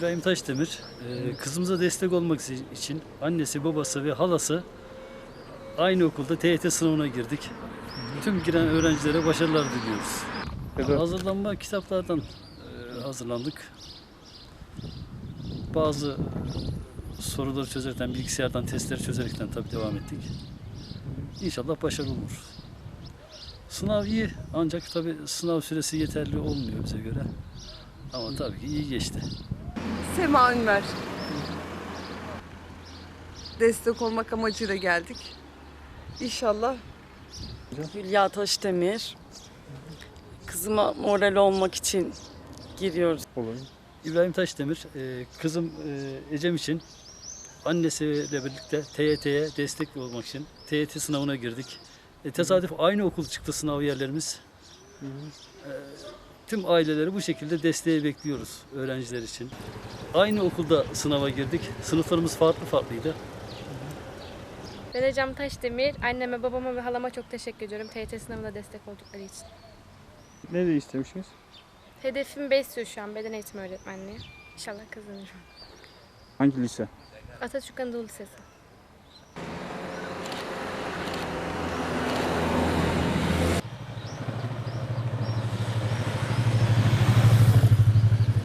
İbrahim Taşdemir, e, kızımıza destek olmak için annesi, babası ve halası aynı okulda TYT sınavına girdik. Tüm giren öğrencilere başarılar diliyoruz. Evet. Hazırlanma kitaplardan e, hazırlandık. Bazı soruları çözerekten, bilgisayardan testleri çözerekten tabii devam ettik. İnşallah başarılı olur. Sınav iyi ancak tabii sınav süresi yeterli olmuyor bize göre. Ama tabii ki iyi geçti. Sema Ünver. Destek olmak amacıyla geldik. İnşallah Hülya Taşdemir. Kızıma moral olmak için giriyoruz. Olur. İbrahim Taşdemir, e, kızım e, Ecem için annesiyle birlikte TYT'ye destek olmak için TYT sınavına girdik. E, tesadüf aynı okul çıktı sınav yerlerimiz. E, tüm aileleri bu şekilde desteği bekliyoruz öğrenciler için. Aynı okulda sınava girdik. Sınıflarımız farklı farklıydı. Ben Ecem Taşdemir. Anneme, babama ve halama çok teşekkür ediyorum. TYT sınavına destek oldukları için. Nereye istemişsiniz? Hedefim BESYO şu an. Beden eğitimi öğretmenliği. İnşallah kazanırım. Hangi lise? Atatürk Anadolu Lisesi.